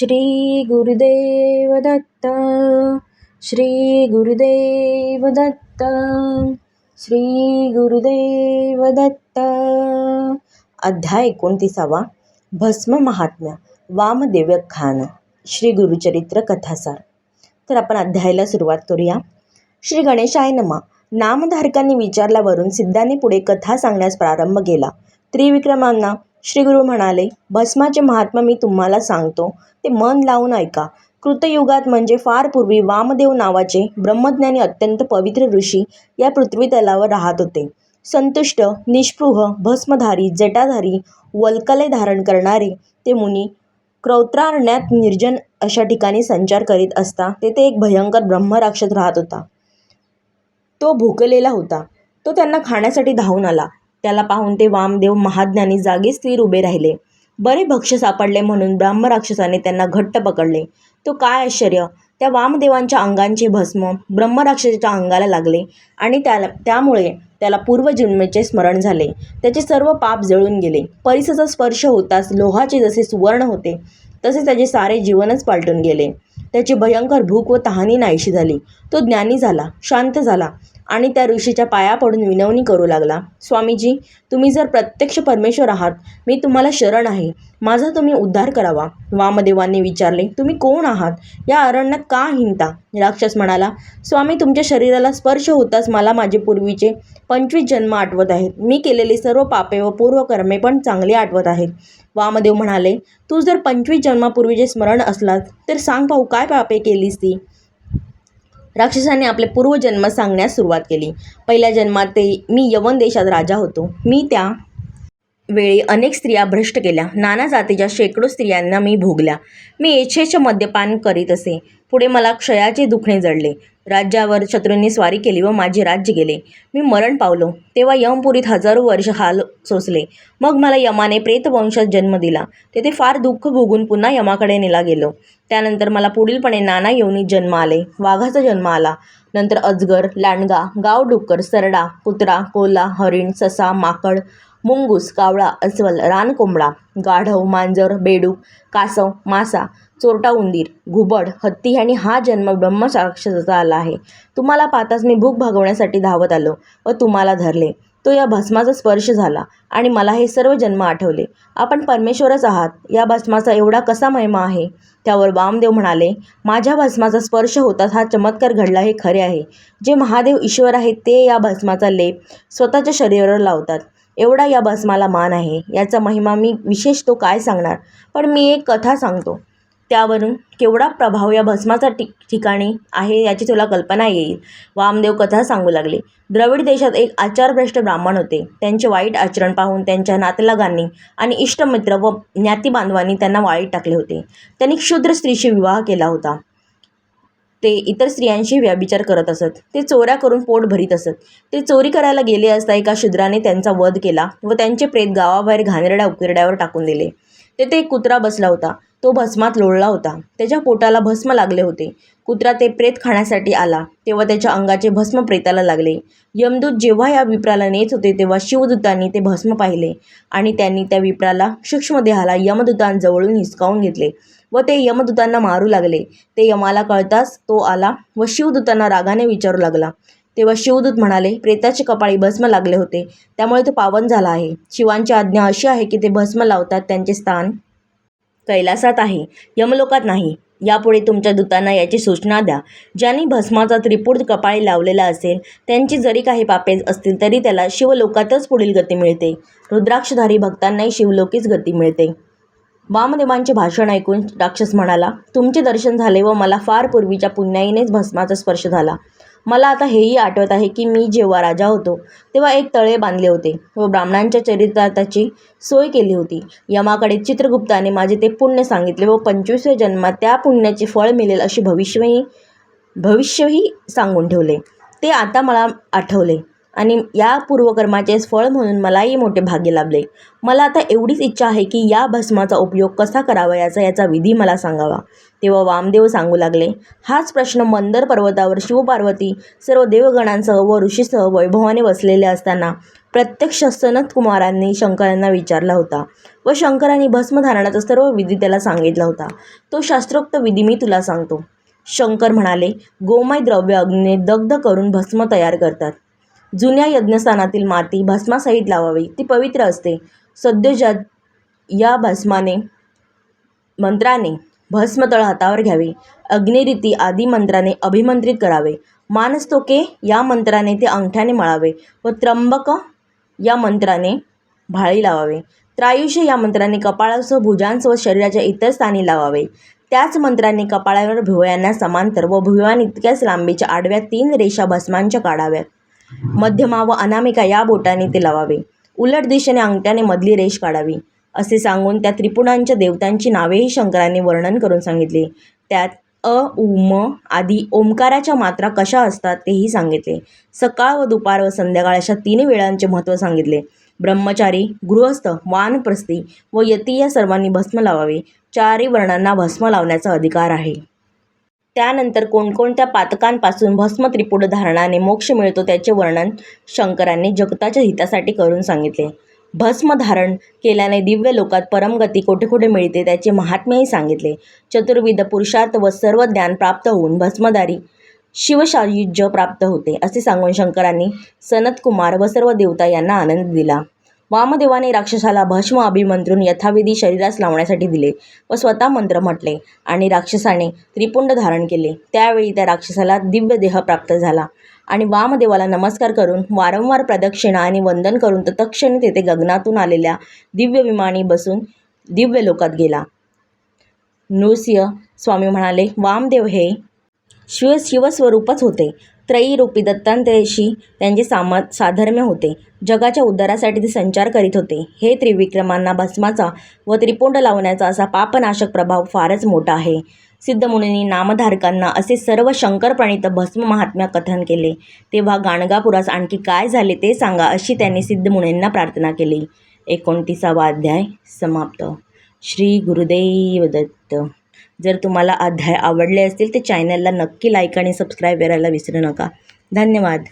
श्री गुरुदेव दत्त श्री गुरुदेव दत्त श्री गुरुदेव दत्त. अध्याय एकोणतीसावा भस्म महात्म्य वामदेव खान श्री गुरुचरित्र कथासार. तर आपण अध्यायाला सुरुवात करूया. श्री गणेशाय नमा. नामधारकांनी विचारल्यावरून सिद्धाने पुढे कथा सांगण्यास प्रारंभ केला. त्रिविक्रमांना श्री गुरु म्हणाले भस्माचे महात्मा मी तुम्हाला सांगतो. ते मन लावून ऐका. कृतयुगात म्हणजे फार पूर्वी वामदेव नावाचे ब्रह्मज्ञानी अत्यंत पवित्र ऋषी या पृथ्वी तलावर राहत होते. संतुष्ट निष्पृह भस्मधारी जटाधारी वल्कले धारण करणारे ते मुनी क्रौत्रारण्यात निर्जन अशा ठिकाणी संचार करीत असता तेथे एक भयंकर ब्रह्मराक्षस राहत होता. तो भुकलेला होता. तो त्यांना खाण्यासाठी धावून आला. त्याला पाहून ते वामदेव महाज्ञानी जागे स्थिर उभे राहिले. बरे भक्ष सापडले म्हणून ब्रह्मराक्षसाने त्यांना घट्ट पकडले. तो काय आश्चर्य? त्या वामदेवांच्या अंगांचे भस्म ब्रह्मराक्षसाच्या अंगाला लागले आणि त्याला त्यामुळे त्याला पूर्वजन्मेचे स्मरण झाले. त्याचे सर्व पाप जळून गेले. परिसाचा स्पर्श होताच लोहाचे जसे सुवर्ण होते तसे त्याचे सारे जीवनच पालटून गेले. त्याची भयंकर भूक व तहानी नाहीशी झाली. तो ज्ञानी झाला शांत झाला. आणि त्या ऋषीच्या पाया पडून विनवणी करू लागला स्वामीजी तुम्ही जर प्रत्यक्ष परमेश्वर आहात मी तुम्हाला शरण आहे. माझा तुम्ही उद्धार करावा. वामदेवांनी विचारले तुम्ही कोण आहात? या अरण्यात का हिंडता? राक्षस म्हणाला स्वामी तुमच्या शरीराला स्पर्श होताच मला माझे पूर्वीचे पंचवीस जन्म आठवत आहेत. मी केलेली सर्व पापे व पूर्वकर्मे पण चांगली आठवत आहेत. वामदेव म्हणाले तू जर पंचवीस जन्मापूर्वीचे स्मरण असलात तर सांग पाहू काय पापे केलीस ती? राक्षसाने आपले पूर्वजन्म सांगण्यास सुरुवात केली. पहिल्या जन्मात ते मी यवन देशात राजा होतो. मी त्या वेळी अनेक स्त्रिया भ्रष्ट केल्या. नाना जातीच्या शेकडो स्त्रियांना मी भोगल्या मी यथेच्छ मद्यपान करीत असे. पुढे मला क्षयाचे दुखणे जडले. राज्यावर शत्रूंनी स्वारी केली व माझे राज्य गेले. मी मरण पावलो. तेव्हा यमपुरीत हजारो वर्ष हाल सोसले. मग मला यमाने प्रेतवंशात जन्म दिला. तेथे फार दुःख भोगून पुन्हा यमाकडे नेला गेलो. त्यानंतर मला पुढीलपणे नाना योनीत जन्म आले. वाघाचा जन्म आला. नंतर अजगर लांडगा गावडुक्कर सरडा कुत्रा कोला हरिण ससा माकड मुंगूस कावळा अस्वल रानकोंबडा गाढव मांजर बेडूक कासव मासा चोरटा उंदीर घुबड हत्ती आणि हा जन्म ब्रह्मसाक्षसाचा आला आहे. तुम्हाला पाहताच मी भूक भागवण्यासाठी धावत आलो व तुम्हाला धरले. तो या भस्माचा स्पर्श झाला आणि मला हे सर्व जन्म आठवले. आपण परमेश्वरच आहात. या भस्माचा एवढा कसा महिमा आहे? त्यावर वामदेव म्हणाले माझ्या भस्माचा स्पर्श होताच हा चमत्कार घडला हे खरे आहे. जे महादेव ईश्वर आहेत ते या भस्माचा लेप स्वतःच्या शरीरावर लावतात. एवढा या भस्माला मान आहे याचा महिमा मी विशेष तो काय सांगणार? पण मी एक कथा सांगतो. त्यावरून केवढा प्रभाव या भस्माचा ठि ठिकाणी आहे याची तुला कल्पना येईल. वामदेव कथा सांगू लागले. द्रविड देशात एक आचारभ्रष्ट ब्राह्मण होते. त्यांचे वाईट आचरण पाहून त्यांच्या नातलगांनी आणि इष्टमित्र व ज्ञातीबांधवांनी त्यांना वाईट टाकले होते. त्यांनी क्षुद्र स्त्रीशी विवाह केला होता. ते इतर स्त्रियांशी व्यभिचार करत असत. ते चोऱ्या करून पोट भरीत असत. ते चोरी करायला गेले असता एका शूद्राने त्यांचा वध केला व त्यांचे प्रेत गावाबाहेर घाणेरड्या उकिरड्यावर टाकून दिले. तेथे एक कुत्रा बसला होता. तो भस्मात लोळला होता. त्याच्या पोटाला भस्म लागले होते. कुत्रा ते प्रेत खाण्यासाठी आला. तेव्हा त्याच्या अंगाचे भस्म प्रेताला लागले. यमदूत जेव्हा या विप्राला नेत होते तेव्हा शिवदूतांनी ते भस्म पाहिले आणि त्यांनी त्या विप्राला सूक्ष्मदेहाला यमदूतांजवळून हिसकावून घेतले व ते यमदूतांना मारू लागले. ते यमाला कळताच तो आला व शिवदूतांना रागाने विचारू लागला. तेव्हा शिवदूत म्हणाले प्रेताचे कपाळी भस्म लागले होते. त्यामुळे तो पावन झाला आहे. शिवांची आज्ञा अशी आहे की ते भस्म लावतात त्यांचे स्थान कैलासात आहे यमलोकात नाही. यापुढे तुमच्या दूतांना याची सूचना द्या. ज्यांनी भस्माचा त्रिपुट कपाळी लावलेला असेल त्यांची जरी काही पापे असतील तरी त्याला शिवलोकातच पुढील गती मिळते. रुद्राक्षधारी भक्तांनाही शिवलोकीच गती मिळते. वामदेवांचे भाषण ऐकून राक्षस म्हणाला तुमचे दर्शन झाले व मला फार पूर्वीच्या पुण्याईनेच भस्माचा स्पर्श झाला. मला आता हेही आठवत आहे की मी जेव्हा राजा होतो तेव्हा एक तळे बांधले होते व ब्राह्मणांच्या चरित्राची सोय केली होती. यमाकडे चित्रगुप्ताने माझे ते पुण्य सांगितले व पंचवीसव्या जन्मात त्या पुण्याचे फळ मिळेल अशी भविष्यही भविष्यही सांगून ठेवले. ते आता मला आठवले. आणि या पूर्वकर्माचे फळ म्हणून मलाही मोठे भाग्य लाभले. मला आता एवढीच इच्छा आहे की या भस्माचा उपयोग कसा करावा याचा याचा विधी मला सांगावा. तेव्हा वामदेव सांगू लागले हाच प्रश्न मंदर पर्वतावर शिवपार्वती सर्व देवगणांसह व ऋषीसह वैभवाने बसलेले असताना प्रत्यक्ष सनत कुमारांनी शंकरांना विचारला होता व शंकरांनी भस्मधारणाचा सर्व विधी त्याला सांगितला होता. तो शास्त्रोक्त विधी मी तुला सांगतो. शंकर म्हणाले गोमय द्रव्य अग्नीने दग्ध करून भस्म तयार करतात. जुन्या यज्ञस्थानातील माती भस्मासहित लावावी. ती पवित्र असते. सद्योजात या भस्माने मंत्राने भस्मतळ हातावर घ्यावे. अग्निरीती आदी मंत्राने अभिमंत्रित करावे. मानस्तोके या मंत्राने ते अंगठ्याने मळावे व त्र्यंबक या मंत्राने भाळी लावावे. त्रायुष्य या मंत्राने कपाळासह भुजांसह शरीराच्या इतर स्थानी लावावे. त्याच मंत्राने कपाळावर भुवयांना समांतर व भुवयान इतक्याच लांबीच्या आडव्या तीन रेषा भस्मांच्या काढाव्यात. मध्यमा व अनामिका या बोटाने ते लावावे. उलट दिशेने अंगठ्याने मधली रेष काढावी. असे सांगून त्या त्रिपुणांच्या देवतांची नावेही शंकरांनी वर्णन करून सांगितले. त्यात अ उ म आदी ओंकाराच्या मात्रा कशा असतात तेही सांगितले. सकाळ व दुपार व संध्याकाळ अशा तीन वेळांचे महत्त्व सांगितले. ब्रह्मचारी गृहस्थ वानप्रस्थी व यती या सर्वांनी भस्म लावावे. चारही वर्णांना भस्म लावण्याचा अधिकार आहे. त्यानंतर कोणकोणत्या पातकांपासून भस्म त्रिपुट धारणाने मोक्ष मिळतो त्याचे वर्णन शंकरांनी जगताच्या हितासाठी करून सांगितले. भस्म धारण केल्याने दिव्य लोकात परमगती कोठे कुठे मिळते त्याचे महात्म्यही सांगितले. चतुर्विध पुरुषार्थ व सर्व ज्ञान प्राप्त होऊन भस्मधारी शिवशायुज्य प्राप्त होते असे सांगून शंकरांनी सनतकुमार व सर्व देवता यांना आनंद दिला. वामदेवाने राक्षसाला भस्म अभिमंत्रून यथाविधी शरीरास लावण्यासाठी दिले व स्वतः मंत्र म्हटले आणि राक्षसाने त्रिपुंड धारण केले. त्यावेळी त्या राक्षसाला दिव्य देह प्राप्त झाला आणि वामदेवाला नमस्कार करून वारंवार प्रदक्षिणा आणि वंदन करून तत्क्षणी तेथे गगनातून आलेल्या दिव्य विमानी बसून दिव्य लोकात गेला. नृसिंह स्वामी म्हणाले वामदेव हे शिव शिवस्वरूपच होते. त्रयीरूपी दत्तांतरेशी त्यांचे सामा साधर्म्य होते. जगाच्या उद्धारासाठी ते संचार करीत होते. हे त्रिविक्रमांना भस्माचा व त्रिपुंड लावण्याचा असा पापनाशक प्रभाव फारच मोठा आहे. सिद्धमुनींनी नामधारकांना असे सर्व शंकरप्रणीत भस्म महात्म्य कथन केले. तेव्हा गाणगापुरास आणखी काय झाले ते सांगा अशी त्यांनी सिद्धमुनींना प्रार्थना केली. एकोणतीसावा अध्याय समाप्त. श्री गुरुदेव दत्त. जर तुम्हाला अध्याय आवडले असतील तर चॅनलला नक्की लाईक आणि सबस्क्राईब करायला विसरू नका. धन्यवाद.